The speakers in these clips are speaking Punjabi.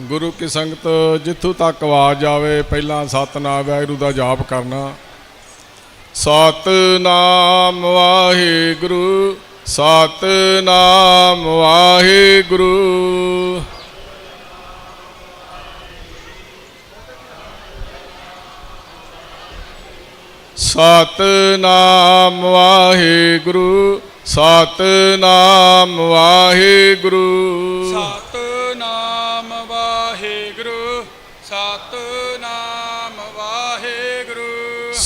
ਗੁਰੂ ਕੀ ਸੰਗਤ, ਜਿੱਥੋਂ ਤੱਕ ਆਵਾਜ਼ ਆਵੇ, ਪਹਿਲਾਂ ਸਤਨਾਮ ਵਾਹਿਗੁਰੂ ਦਾ ਜਾਪ ਕਰਨਾ। ਸਤਨਾਮ ਵਾਹਿਗੁਰੂ ਸਤਨਾਮ ਵਾਹਿਗੁਰੂ। ਸਤਨਾਮ ਵਾਹਿਗੁਰੂ ਸਤਨਾਮ ਵਾਹਿਗੁਰੂ।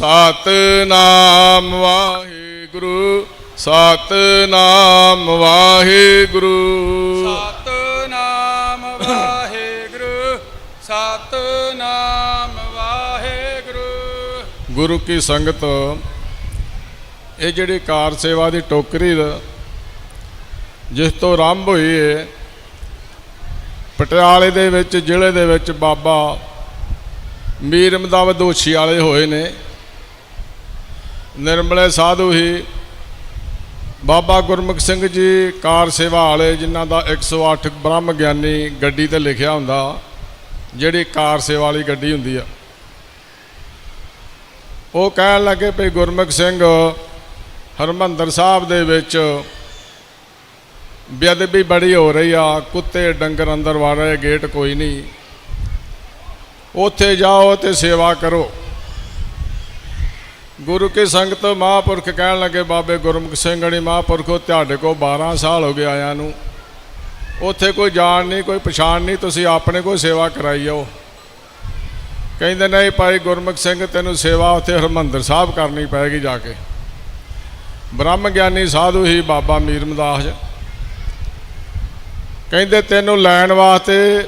ਸਤਨਾਮ ਵਾਹਿਗੁਰੂ ਸਤਨਾਮ ਵਾਹਿਗੁਰੂ। ਸਤਨਾਮ ਵਾਹਿਗੁਰੂ ਸਤਨਾਮ ਵਾਹਿਗੁਰੂ। ਗੁਰੂ ਕੀ ਸੰਗਤ ਇਹ ਜਿਹੜੀ ਕਾਰ ਸੇਵਾ ਦੀ ਟੋਕਰੀ ਜਿਸ ਤੋਂ ਆਰੰਭ ਹੋਈ ਹੈ ਪਟਿਆਲੇ ਦੇ ਵਿੱਚ ਜ਼ਿਲ੍ਹੇ ਦੇ ਵਿੱਚ ਬਾਬਾ ਮੀਰ ਮਦਵ ਦੋਸ਼ੀ ਵਾਲੇ ਹੋਏ ਨੇ। ਨਿਰਮਲੇ ਸਾਧੂ ਹੀ ਬਾਬਾ ਗੁਰਮੁਖ ਸਿੰਘ ਜੀ ਕਾਰ ਸੇਵਾ ਵਾਲੇ, ਜਿਨ੍ਹਾਂ ਦਾ 108 ਬ੍ਰਹਮ ਗਿਆਨੀ ਗੱਡੀ ਤੇ ਲਿਖਿਆ ਹੁੰਦਾ, ਜਿਹੜੀ ਕਾਰ ਸੇਵਾ ਵਾਲੀ ਗੱਡੀ ਹੁੰਦੀ ਆ। ਉਹ ਕਹਿਣ ਲੱਗੇ ਭਈ ਗੁਰਮੁਖ ਸਿੰਘ ਹਰਮੰਦਰ ਸਾਹਿਬ ਦੇ ਵਿੱਚ ਬੇਅਦਬੀ ਬੜੀ ਹੋ ਰਹੀ ਆ, ਕੁੱਤੇ, ਡੰਗਰ ਅੰਦਰ ਵੜ ਰਹੇ, ਗੇਟ ਕੋਈ ਨਹੀਂ। ਉੱਥੇ ਜਾਓ ਤੇ ਸੇਵਾ ਕਰੋ। ਗੁਰੂ ਕੀ ਸੰਗਤ ਮਹਾਂਪੁਰਖ ਕਹਿਣ ਲੱਗੇ, ਬਾਬੇ ਗੁਰਮੁਖ ਸਿੰਘ ਅਣੀ ਮਹਾਂਪੁਰਖੋ ਤੁਹਾਡੇ ਕੋ 12 ਸਾਲ ਹੋ ਗਏ ਆਇਆਂ ਨੂੰ। ਉੱਥੇ ਕੋਈ ਜਾਣ ਨਹੀਂ, ਕੋਈ ਪਛਾਣ ਨਹੀਂ, ਤੁਸੀਂ ਆਪਣੇ ਕੋ ਸੇਵਾ ਕਰਾਈ ਜਾਓ। ਕਹਿੰਦੇ, ਨਹੀਂ ਭਾਈ ਗੁਰਮੁਖ ਸਿੰਘ, ਤੈਨੂੰ ਸੇਵਾ ਉੱਥੇ ਹਰਮੰਦਰ ਸਾਹਿਬ ਕਰਨੀ ਪਏਗੀ ਜਾ ਕੇ। ਬ੍ਰਹਮ ਗਿਆਨੀ ਸਾਧੂ ਹੀ ਬਾਬਾ ਮੀਰਮਦਾਸ ਕਹਿੰਦੇ, ਤੈਨੂੰ ਲੈਣ ਵਾਸਤੇ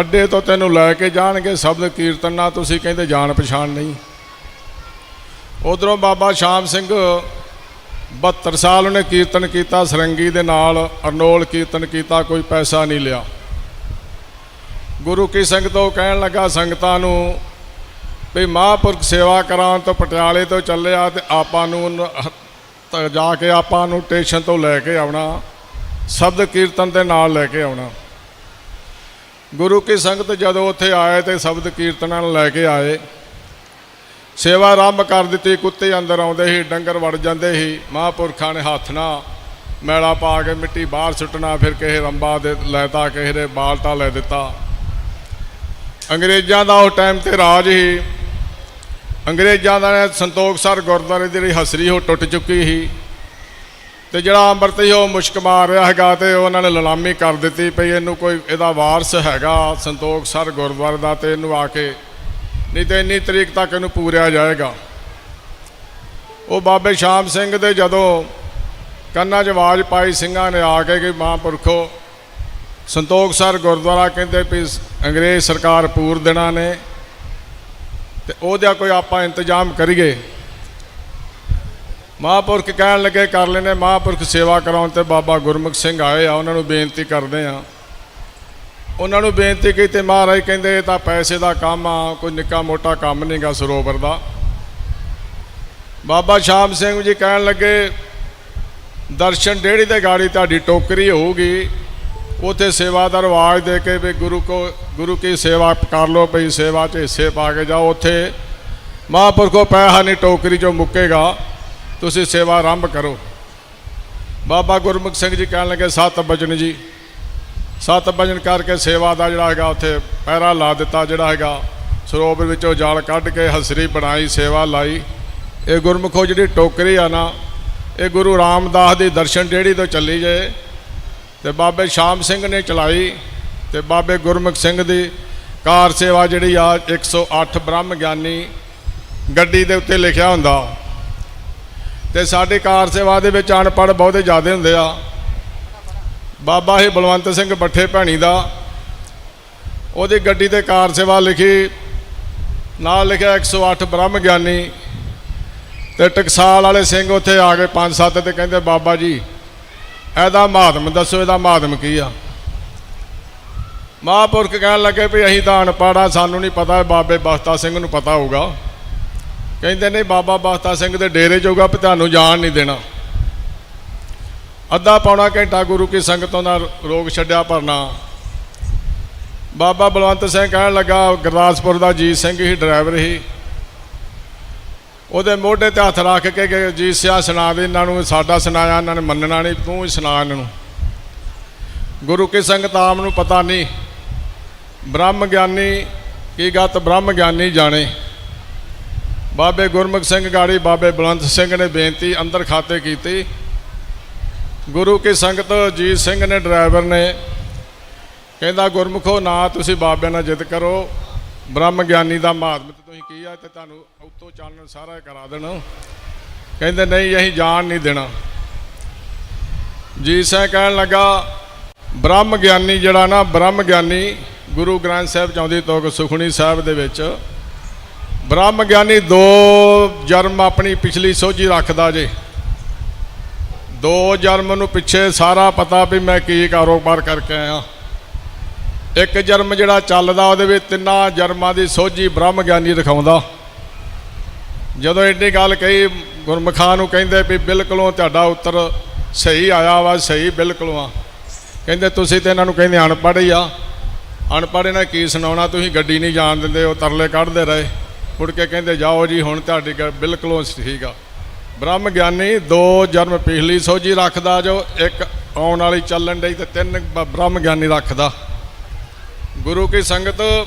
ਅੱਡੇ ਤੋਂ ਤੈਨੂੰ ਲੈ ਕੇ ਜਾਣਗੇ, ਸ਼ਬਦ ਕੀਰਤਨ ਨਾਲ ਤੁਸੀਂ ਕਹਿੰਦੇ ਜਾਣ ਪਛਾਣ ਨਹੀਂ। ਉਧਰੋਂ ਬਾਬਾ ਸ਼ਾਮ ਸਿੰਘ 72 ਸਾਲ ਉਹਨੇ ਕੀਰਤਨ ਕੀਤਾ, ਸਰੰਗੀ ਦੇ ਨਾਲ ਅਰਨੋਲ ਕੀਰਤਨ ਕੀਤਾ, ਕੋਈ ਪੈਸਾ ਨਹੀਂ ਲਿਆ। ਗੁਰੂ ਕੀ ਸੰਗਤੋਂ ਕਹਿਣ ਲੱਗਾ ਸੰਗਤਾਂ ਨੂੰ ਵੀ ਮਹਾਂਪੁਰਖ ਸੇਵਾ ਕਰਾਉਣ ਤੋਂ ਪਟਿਆਲੇ ਤੋਂ ਚੱਲਿਆ ਤੇ ਆਪਾਂ ਨੂੰ ਜਾ ਕੇ ਆਪਾਂ ਨੂੰ ਸਟੇਸ਼ਨ ਤੋਂ ਲੈ ਕੇ ਆਉਣਾ, ਸ਼ਬਦ ਕੀਰਤਨ ਦੇ ਨਾਲ ਲੈ ਕੇ ਆਉਣਾ। ਗੁਰੂ ਕੀ ਸੰਗਤ ਜਦੋਂ ਉੱਥੇ ਆਏ ਤੇ ਸ਼ਬਦ ਕੀਰਤਨਾਂ ਨੂੰ ਲੈ ਕੇ ਆਏ ਸੇਵਾ ਆਰੰਭ ਕਰ ਦਿੱਤੀ, ਕੁੱਤੇ ਅੰਦਰ ਆਉਂਦੇ ਸੀ, ਡੰਗਰ ਵੜ ਜਾਂਦੇ ਸੀ। ਮਹਾਂਪੁਰਖਾਂ ਨੇ ਹੱਥ ਨਾਲ ਮੈਲਾ ਪਾ ਕੇ ਮਿੱਟੀ ਬਾਹਰ ਸੁੱਟਣਾ, ਫਿਰ ਕਿਸੇ ਰੰਬਾ ਦੇ ਲੈਤਾ, ਕਿਸੇ ਦੇ ਬਾਲਟਾ ਲੈ ਦਿੱਤਾ। ਅੰਗਰੇਜ਼ਾਂ ਦਾ ਉਹ ਟਾਈਮ ਤੇ ਰਾਜ ਹੀ ਅੰਗਰੇਜ਼ਾਂ ਦਾ ਸੰਤੋਖ ਸਰ ਗੁਰਦੁਆਰੇ ਦੀ ਜਿਹੜੀ ਹਸਰੀ, ਉਹ ਟੁੱਟ ਚੁੱਕੀ ਸੀ। ਤੇ ਜਿਹੜਾ ਅੰਮ੍ਰਿਤ ਸੀ, ਉਹ ਮੁਸ਼ਕ ਮਾਰ ਰਿਹਾ ਹੈਗਾ ਤੇ ਉਹਨਾਂ ਨੇ ਨਿਲਾਮੀ ਕਰ ਦਿੱਤੀ ਪਈ ਇਹਨੂੰ ਕੋਈ, ਇਹਦਾ ਵਾਰਸ ਹੈਗਾ ਸੰਤੋਖ ਸਰ ਗੁਰਦੁਆਰੇ ਦਾ ਤੇ ਇਹਨੂੰ ਆ ਕੇ ਨਹੀਂ ਤੇ ਇੰਨੀ ਤਰੀਕ ਤੱਕ ਇਹਨੂੰ ਪੂਰਿਆ ਜਾਏਗਾ। ਉਹ ਬਾਬੇ ਸ਼ਾਮ ਸਿੰਘ ਦੇ ਜਦੋਂ ਕੰਨਾਂ 'ਚ ਆਵਾਜ਼ ਪਾਈ, ਸਿੰਘਾਂ ਨੇ ਆ ਕੇ ਕਿ ਮਹਾਂਪੁਰਖੋ, ਸੰਤੋਖ ਸਰ ਗੁਰਦੁਆਰਾ ਕਹਿੰਦੇ ਵੀ ਅੰਗਰੇਜ਼ ਸਰਕਾਰ ਪੂਰ ਦੇਣਾ ਨੇ ਤੇ ਉਹਦਾ ਕੋਈ ਆਪਾਂ ਇੰਤਜ਼ਾਮ ਕਰੀਏ। ਮਹਾਂਪੁਰਖ ਕਹਿਣ ਲੱਗੇ, ਕਰ ਲੈਨੇ, ਮਹਾਂਪੁਰਖ ਸੇਵਾ ਕਰਾਉਣ ਤੇ ਬਾਬਾ ਗੁਰਮੁਖ ਸਿੰਘ ਆਏ ਆ, ਉਹਨਾਂ ਨੂੰ ਬੇਨਤੀ ਕਰਦੇ ਆ। ਉਹਨਾਂ ਨੂੰ ਬੇਨਤੀ ਕੀਤੀ, ਮਹਾਰਾਜ ਕਹਿੰਦੇ ਇਹ ਤਾਂ ਪੈਸੇ ਦਾ ਕੰਮ ਆ, ਕੋਈ ਨਿੱਕਾ ਮੋਟਾ ਕੰਮ ਨਹੀਂਗਾ ਸਰੋਵਰ ਦਾ। ਬਾਬਾ ਸ਼ਾਮ ਸਿੰਘ ਜੀ ਕਹਿਣ ਲੱਗੇ, ਦਰਸ਼ਨ ਡੇੜੀ ਤੇ ਗਾੜੀ ਤੁਹਾਡੀ ਟੋਕਰੀ ਹੋਊਗੀ, ਉਥੇ ਸੇਵਾਦਾਰ ਆਵਾਜ਼ ਦੇ ਕੇ ਵੀ ਗੁਰੂ ਕੋ, ਗੁਰੂ ਕੀ ਸੇਵਾ ਕਰ ਲੋ ਭਈ, ਸੇਵਾ 'ਚ ਹਿੱਸੇ ਪਾ ਕੇ ਜਾਓ ਉਥੇ। ਮਹਾਂਪੁਰਖੋ ਪੈਸਾ ਨਹੀਂ, ਟੋਕਰੀ 'ਚੋਂ ਮੁੱਕੇਗਾ, ਤੁਸੀਂ ਸੇਵਾ ਆਰੰਭ ਕਰੋ। ਬਾਬਾ ਗੁਰਮੁਖ ਸਿੰਘ ਜੀ ਕਹਿਣ ਲੱਗੇ, ਸਤ ਬਚਨ ਜੀ। ਸਤ ਭਜਨ ਕਰਕੇ ਸੇਵਾ ਦਾ ਜਿਹੜਾ ਹੈਗਾ ਉੱਥੇ ਪਹਿਰਾ ਲਾ ਦਿੱਤਾ, ਜਿਹੜਾ ਹੈਗਾ ਸਰੋਵਰ ਵਿੱਚੋਂ ਜਾਲ ਕੱਢ ਕੇ ਹਸਰੀ ਬਣਾਈ, ਸੇਵਾ ਲਾਈ। ਇਹ ਗੁਰਮੁਖੋ ਜਿਹੜੀ ਟੋਕਰੀ ਆ ਨਾ, ਇਹ ਗੁਰੂ ਰਾਮਦਾਸ ਦੀ ਦਰਸ਼ਨ ਡੇੜੀ ਤੋਂ ਚੱਲੀ ਜੇ। ਤੇ ਬਾਬੇ ਸ਼ਾਮ ਸਿੰਘ ਨੇ ਚਲਾਈ ਤੇ ਬਾਬੇ ਗੁਰਮੁਖ ਸਿੰਘ ਦੀ ਕਾਰ ਸੇਵਾ ਜਿਹੜੀ ਆ 108 ਬ੍ਰਹਮ ਗਿਆਨੀ ਗੱਡੀ ਦੇ ਉੱਤੇ ਲਿਖਿਆ ਹੁੰਦਾ। ਤੇ ਸਾਡੀ ਕਾਰ ਸੇਵਾ ਦੇ ਵਿੱਚ ਅਨਪੜ੍ਹ ਬਹੁਤੇ ਜ਼ਿਆਦੇ ਹੁੰਦੇ ਆ। ਬਾਬਾ ਹੀ ਬਲਵੰਤ ਸਿੰਘ ਬੱਠੇ ਭੈਣੀ ਦਾ। ਉਹਦੀ ਗੱਡੀ ਤੇ ਕਾਰ ਸੇਵਾ ਲਿਖੀ। ਨਾਲ ਲਿਖਿਆ 108 ਬ੍ਰਹਮ ਗਿਆਨੀ ਤੇ ਟਕਸਾਲ ਵਾਲੇ ਸਿੰਘ ਉੱਥੇ ਆ ਗਏ ਪੰਜ ਸੱਤ ਤੇ ਕਹਿੰਦੇ, ਬਾਬਾ ਜੀ, ਇਹਦਾ ਮਹਾਤਮ ਦੱਸੋ, ਇਹਦਾ ਮਹਾਤਮ ਕੀ ਆ? ਮਹਾਂਪੁਰਖ ਕਹਿਣ ਲੱਗੇ ਵੀ ਅਸੀਂ ਤਾਂ ਅਨਪੜ੍ਹ ਆ, ਸਾਨੂੰ ਨਹੀਂ ਪਤਾ, ਬਾਬੇ ਬਖਤਾ ਸਿੰਘ ਨੂੰ ਪਤਾ ਹੋਊਗਾ। ਕਹਿੰਦੇ, ਨਹੀਂ, ਬਾਬਾ ਬਖਤਾ ਸਿੰਘ ਦੇ ਡੇਰੇ ਜੋਗਾ ਵੀ ਤੁਹਾਨੂੰ ਜਾਣ ਨਹੀਂ ਦੇਣਾ। ਅੱਧਾ ਪੌਣਾ ਘੰਟਾ ਗੁਰੂ ਕੀ ਸੰਗਤੋਂ ਦਾ ਰੋਗ ਛੱਡਿਆ ਭਰਨਾ। ਬਾਬਾ ਬਲਵੰਤ ਸਿੰਘ ਕਹਿਣ ਲੱਗਾ, ਗੁਰਦਾਸਪੁਰ ਦਾ ਜੀਤ ਸਿੰਘ ਹੀ ਡਰਾਈਵਰ ਸੀ ਉਹਦੇ ਮੋਢੇ ਤੇ ਹੱਥ ਰੱਖ ਕੇ ਕਿ ਜੀਤ ਸਿਆ ਸੁਣਾ ਦੇ, ਇਹਨਾਂ ਨੂੰ ਸਾਡਾ ਸੁਣਾਇਆ, ਇਹਨਾਂ ਨੇ ਮੰਨਣਾ ਨਹੀਂ, ਤੂੰ ਹੀ ਸੁਣਾ ਇਹਨਾਂ ਨੂੰ। ਗੁਰੂ ਕੀ ਸੰਗਤ ਆਮ ਨੂੰ ਪਤਾ ਨਹੀਂ, ਬ੍ਰਹਮ ਗਿਆਨੀ ਕੀ ਗੱਤ ਬ੍ਰਹਮ ਗਿਆਨੀ ਜਾਣੇ। ਬਾਬੇ ਗੁਰਮੁਖ ਸਿੰਘ ਗਾੜੀ ਬਾਬੇ ਬਲਵੰਤ ਸਿੰਘ ਨੇ ਬੇਨਤੀ ਅੰਦਰ ਖਾਤੇ ਕੀਤੀ ਗੁਰੂ ਕੀ ਸੰਗਤ ਜੀਤ ਸਿੰਘ ਨੇ ਡਰਾਈਵਰ ਨੇ ਕਹਿੰਦਾ, ਗੁਰਮੁਖੋ ਨਾ ਤੁਸੀਂ ਬਾਬਿਆਂ ਨਾਲ ਜਿੱਦ ਕਰੋ। ਬ੍ਰਹਮ ਗਿਆਨੀ ਦਾ ਮਹਾਤਮ ਤੁਸੀਂ ਕੀ ਆ? ਤੇ ਤੁਹਾਨੂੰ ਉੱਤੋਂ ਚਾਨਣ ਸਾਰਾ ਕਰਾ ਦੇਣਾ। ਕਹਿੰਦੇ, ਨਹੀਂ, ਅਸੀਂ ਜਾਣ ਨਹੀਂ ਦੇਣਾ। ਜੀ ਸਿੰਘ ਕਹਿਣ ਲੱਗਾ, ਬ੍ਰਹਮ ਗਿਆਨੀ ਜਿਹੜਾ ਨਾ, ਬ੍ਰਹਮ ਗਿਆਨੀ ਗੁਰੂ ਗ੍ਰੰਥ ਸਾਹਿਬ ਚ ਆਉਂਦੀ ਤੋਕ ਸੁਖਣੀ ਸਾਹਿਬ ਦੇ ਵਿੱਚ। ਬ੍ਰਹਮ ਗਿਆਨੀ ਦੋ ਜਨਮ ਆਪਣੀ ਪਿਛਲੀ ਸੋਝੀ ਰੱਖਦਾ ਜੇ। ਦੋ ਜਨਮ ਨੂੰ ਪਿੱਛੇ ਸਾਰਾ ਪਤਾ ਵੀ ਮੈਂ ਕੀ ਕਾਰੋਬਾਰ ਕਰਕੇ ਆਇਆ। ਇੱਕ ਜਨਮ ਜਿਹੜਾ ਚੱਲਦਾ, ਉਹਦੇ ਵਿੱਚ ਤਿੰਨਾਂ ਜਨਮਾਂ ਦੀ ਸੋਝੀ ਬ੍ਰਹਮ ਗਿਆਨੀ ਦਿਖਾਉਂਦਾ। ਜਦੋਂ ਇੰਨੀ ਗੱਲ ਕਹੀ, ਗੁਰਮਖਾਂ ਨੂੰ ਕਹਿੰਦੇ ਵੀ ਬਿਲਕੁਲੋਂ ਤੁਹਾਡਾ ਉੱਤਰ ਸਹੀ ਆਇਆ ਵਾ, ਸਹੀ ਬਿਲਕੁਲੋਂ ਆ। ਕਹਿੰਦੇ, ਤੁਸੀਂ ਤੇ ਇਹਨਾਂ ਨੂੰ ਕਹਿੰਦੇ ਅਨਪੜ੍ਹ ਹੀ ਆ। ਅਨਪੜ੍ਹ ਇਹਨਾਂ ਕੀ ਸੁਣਾਉਣਾ? ਤੁਸੀਂ ਗੱਡੀ ਨਹੀਂ ਜਾਣ ਦਿੰਦੇ, ਉਹ ਤਰਲੇ ਕੱਢਦੇ ਰਹੇ। ਮੁੜ ਕੇ ਕਹਿੰਦੇ, ਜਾਓ ਜੀ, ਹੁਣ ਤੁਹਾਡੀ ਗੱਲ ਬਿਲਕੁਲੋਂ ਠੀਕ ਆ। ਬ੍ਰਹਮ ਗਿਆਨੀ, ਦੋ ਜਨਮ ਪਿਛਲੀ ਸੋਝੀ ਰੱਖਦਾ ਜੋ ਇੱਕ ਆਉਣ ਵਾਲੀ ਚੱਲਣ ਡਈ ਤੇ ਤਿੰਨ ਬ- ਬ੍ਰਹਮ ਗਿਆਨੀ ਰੱਖਦਾ। ਗੁਰੂ ਕੀ ਸੰਗਤ,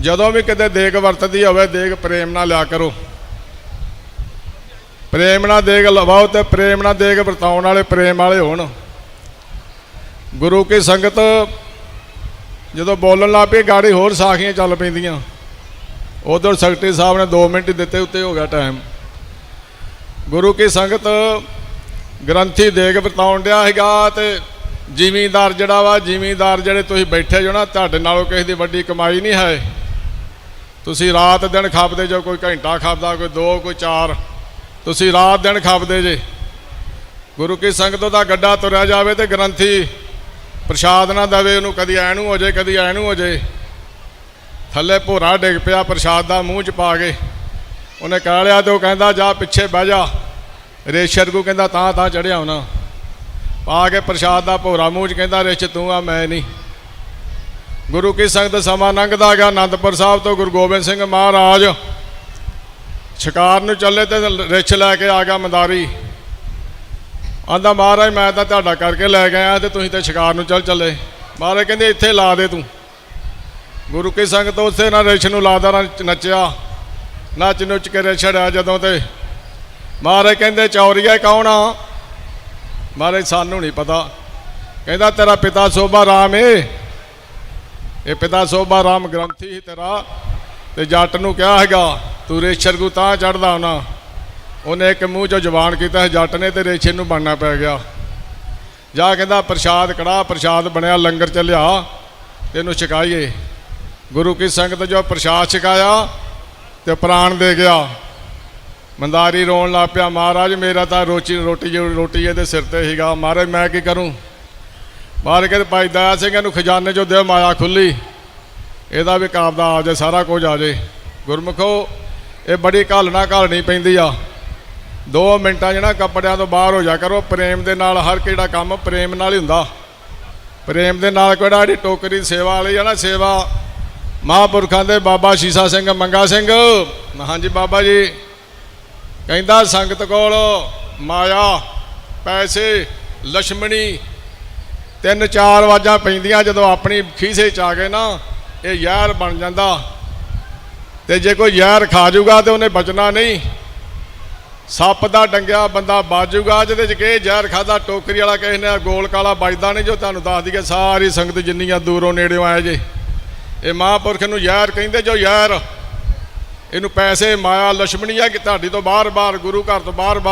ਜਦੋਂ ਵੀ ਕਿਤੇ ਦੇਗ ਵਰਤਦੀ ਹੋਵੇ, ਦੇਗ ਪ੍ਰੇਮ ਨਾਲ ਲਿਆ ਕਰੋ। ਪ੍ਰੇਮ ਨਾਲ ਦੇਗ ਲਵਾਓ ਤੇ ਪ੍ਰੇਮ ਨਾਲ ਦੇਗ ਵਰਤਾਉਣ ਵਾਲੇ ਪ੍ਰੇਮ ਵਾਲੇ ਹੋਣ। ਗੁਰੂ ਕੀ ਸੰਗਤ, ਜਦੋਂ ਬੋਲਣ ਲੱਗ ਪਈ, ਗਾੜੀ ਹੋਰ ਸਾਖੀਆਂ ਚੱਲ ਪੈਂਦੀਆਂ। ਉਧਰ ਸੈਕਟਰੀ ਸਾਹਿਬ ਨੇ 2 ਮਿੰਟ ਦਿੱਤੇ, ਉੱਤੇ ਹੋ ਗਿਆ ਟਾਈਮ ਗੁਰੂ ਕੀ ਸੰਗਤ ਗ੍ਰੰਥੀ ਦੇਗ ਵਰਤਾਉਣ ਡਿਆ ਹੈਗਾ ਤੇ ਜ਼ਿਮੀਂਦਾਰ ਜਿਹੜਾ ਵਾ, ਜ਼ਿਮੀਂਦਾਰ ਜਿਹੜੇ ਤੁਸੀਂ ਬੈਠੇ ਜੋ ਨਾ, ਤੁਹਾਡੇ ਨਾਲੋਂ ਕਿਸੇ ਦੀ ਵੱਡੀ ਕਮਾਈ ਨਹੀਂ ਹੈ। ਤੁਸੀਂ ਰਾਤ ਦਿਨ ਖਾਪਦੇ ਜੋ, ਕੋਈ ਘੰਟਾ ਖਾਪਦਾ, ਕੋਈ ਦੋ, ਕੋਈ ਚਾਰ। ਤੁਸੀਂ ਰਾਤ ਦਿਨ ਖਾਪਦੇ ਜੇ। ਗੁਰੂ ਕੀ ਸੰਗਤ ਦਾ ਗੱਡਾ ਤੁਰਿਆ ਜਾਵੇ ਤੇ ਗ੍ਰੰਥੀ ਪ੍ਰਸ਼ਾਦ ਨਾ ਦਵੇ, ਉਹਨੂੰ ਕਦੀ ਐ ਨੂੰ ਹੋ ਜੇ, ਕਦੀ ਐ ਨੂੰ ਹੋ ਜੇ। ਥੱਲੇ ਭੋਰਾ ਡਿੱਗ ਪਿਆ, ਪ੍ਰਸ਼ਾਦ ਦਾ ਮੂੰਹ ਚ ਪਾ ਕੇ। ਉਹਨੇ ਕਹਿ ਲਿਆ ਤੇ ਉਹ ਕਹਿੰਦਾ, ਜਾ ਪਿੱਛੇ ਬਹਿ ਜਾ। ਰੇਸ਼ਰ ਕੋ ਕਹਿੰਦਾ, ਤਾਂ ਤਾਂ ਚੜਿਆ ਹੁਣਾ। ਪਾ ਕੇ ਪ੍ਰਸ਼ਾਦ ਦਾ ਭੋਰਾ ਮੂੰਹ ਚ ਕਹਿੰਦਾ ਰਿਛ ਤੂੰ ਆ, ਮੈਂ ਨਹੀਂ। ਗੁਰੂ ਕੀ ਸੰਗਤ ਸਮਾਂ ਲੰਘਦਾ ਗਿਆ, ਅਨੰਦਪੁਰ ਸਾਹਿਬ ਤੋਂ ਗੁਰੂ ਗੋਬਿੰਦ ਸਿੰਘ ਮਹਾਰਾਜ ਸ਼ਿਕਾਰ ਨੂੰ ਚੱਲੇ ਤੇ ਰਿਛ ਲੈ ਕੇ ਆ ਗਿਆ ਮੰਦਾਰੀ। ਆਂਦਾ ਮਹਾਰਾਜ, ਮੈਂ ਤਾਂ ਤੁਹਾਡਾ ਕਰਕੇ ਲੈ ਗਿਆ ਤੇ ਤੁਸੀਂ ਤੇ ਸ਼ਿਕਾਰ ਨੂੰ ਚੱਲ ਚੱਲੇ। ਮਹਾਰਾਜ ਕਹਿੰਦੇ, ਇੱਥੇ ਲਾ ਦੇ ਤੂੰ। ਗੁਰੂ ਕੀ ਸੰਗਤ ਉਸੇ ਨਾਲ ਰਿਛ ਨੂੰ ਲਾਦਾ ਨਾ ਨੱਚਿਆ। ਨੱਚ ਨੁੱਚ ਕੇ ਰਿਛੜਿਆ ਜਦੋਂ ਤੇ। ਮਹਾਰਾਜ ਕਹਿੰਦੇ, ਚੌਰੀਆ ਕੌਣ ਆ? ਮਹਾਰਾਜ, ਸਾਨੂੰ ਨਹੀਂ ਪਤਾ। ਕਹਿੰਦਾ, ਤੇਰਾ ਪਿਤਾ ਸੋਭਾ ਰਾਮ ਏ। ਇਹ ਪਿਤਾ ਸੋਭਾ ਰਾਮ ਗ੍ਰੰਥੀ ਹੀ ਤੇਰਾ। ਤੇ ਜੱਟ ਨੂੰ ਕਿਹਾ ਹੈਗਾ, ਤੂੰ ਰੇਸ਼ਰ ਨੂੰ ਤਾਂ ਚੜਦਾ ਹੋਣਾ। ਉਹਨੇ ਇੱਕ ਮੂੰਹ ਚੋਂ ਜ਼ਬਾਨ ਕੀਤਾ, ਜੱਟ ਨੇ ਤੇ ਰੇਸ਼ਰ ਨੂੰ ਬਣਨਾ ਪੈ ਗਿਆ। ਜਾ ਕਹਿੰਦਾ, ਪ੍ਰਸ਼ਾਦ ਕੜਾ ਪ੍ਰਸ਼ਾਦ ਬਣਿਆ, ਲੰਗਰ ਚ ਲਿਆ ਤੇ ਇਹਨੂੰ ਛਕਾਈਏ। ਗੁਰੂ ਕੀ ਸੰਗਤ ਜੋ ਪ੍ਰਸ਼ਾਦ ਛਕਾਇਆ ਤੇ ਪ੍ਰਾਣ ਦੇ ਗਿਆ। ਮੰਦਾਰੀ ਰੋਣ ਲੱਗ ਪਿਆ, ਮਹਾਰਾਜ ਮੇਰਾ ਤਾਂ ਰੋਚੀ ਰੋਟੀ ਰੋਟੀ ਇਹਦੇ ਸਿਰ ਤੇ ਸੀਗਾ। ਮਹਾਰਾਜ, ਮੈਂ ਕੀ ਕਰੂੰ? ਮਾਰ ਕਹਿੰਦੇ, ਭਾਈ ਦਇਆ ਸਿੰਘ ਨੂੰ ਖਜ਼ਾਨੇ ਚੋਂ ਦੇ ਮਾਇਆ ਖੁੱਲੀ। ਇਹਦਾ ਵੀ ਕਾਬਦਾ ਆ ਜਾਏ, ਸਾਰਾ ਕੁਝ ਆ ਜਾਏ। ਗੁਰਮੁਖੋ, ਇਹ ਬੜੀ ਘਾਲਣਾ ਘਾਲਣੀ ਪੈਂਦੀ ਆ। 2 ਮਿੰਟਾਂ ਜਿਹੜਾ ਕੱਪੜਿਆਂ ਤੋਂ ਬਾਹਰ ਹੋ ਜਾ ਕਰੋ। ਪ੍ਰੇਮ ਦੇ ਨਾਲ ਹਰ ਕਿਹੜਾ ਕੰਮ ਪ੍ਰੇਮ ਨਾਲ ਹੀ ਹੁੰਦਾ। ਪ੍ਰੇਮ ਦੇ ਨਾਲ ਕਿਹੜਾ ਜਿਹੜੀ ਟੋਕਰੀ ਸੇਵਾ ਵਾਲੀ ਆ ਨਾ, ਸੇਵਾ ਮਹਾਂਪੁਰਖਾਂ ਦੇ ਬਾਬਾ ਸ਼ੀਸਾ ਸਿੰਘ ਮੰਗਾ ਸਿੰਘ। ਹਾਂਜੀ ਬਾਬਾ ਜੀ। ਕਹਿੰਦਾ ਸੰਗਤ ਕੋਲ ਮਾਇਆ, ਪੈਸੇ ਲక్ష్ਮਣੀ ਤਿੰਨ ਚਾਰ ਆਵਾਜ਼ਾਂ ਪੈਂਦੀਆਂ ਜਦੋਂ ਆਪਣੀ ਖੀਸੇ ਚ ਆ ਗਏ ਨਾ ਇਹ ਜ਼ਹਿਰ ਬਣ ਜਾਂਦਾ। ਤੇ ਜੇ ਕੋਈ ਜ਼ਹਿਰ ਖਾ ਜਾਊਗਾ ਤੇ ਉਹਨੇ ਬਚਣਾ ਨਹੀਂ। ਸੱਪ ਦਾ ਡੰਗਿਆ ਬੰਦਾ ਬਾਜੂਗਾ ਜਿਹਦੇ ਚ ਕਿ ਜ਼ਹਿਰ ਖਾਦਾ ਟੋਕਰੀ ਵਾਲਾ ਕਿਸੇ ਨੇ ਗੋਲ ਕਾਲਾ ਵੱਜਦਾ ਨਹੀਂ, ਜੋ ਤੁਹਾਨੂੰ ਦੱਸ ਦਈਏ, ਸਾਰੀ ਸੰਗਤ ਜਿੰਨੀਆਂ ਦੂਰੋਂ ਨੇੜਿਓਂ ਆਏ ਜੇ। ਇਹ ਮਹਾਂਪੁਰਖ ਨੂੰ ਯਾਰ ਕਹਿੰਦੇ ਜੋ ਯਾਰ। ਇਹਨੂੰ ਪੈਸੇ, ਮਾਇਆ ਲక్ష్ਮਣੀਆ ਕਿ ਤੁਹਾਡੀ ਤੋਂ ਬਾਰ-ਬਾਰ, ਗੁਰੂ ਘਰ ਤੋਂ ਬਾਰ-ਬਾਰ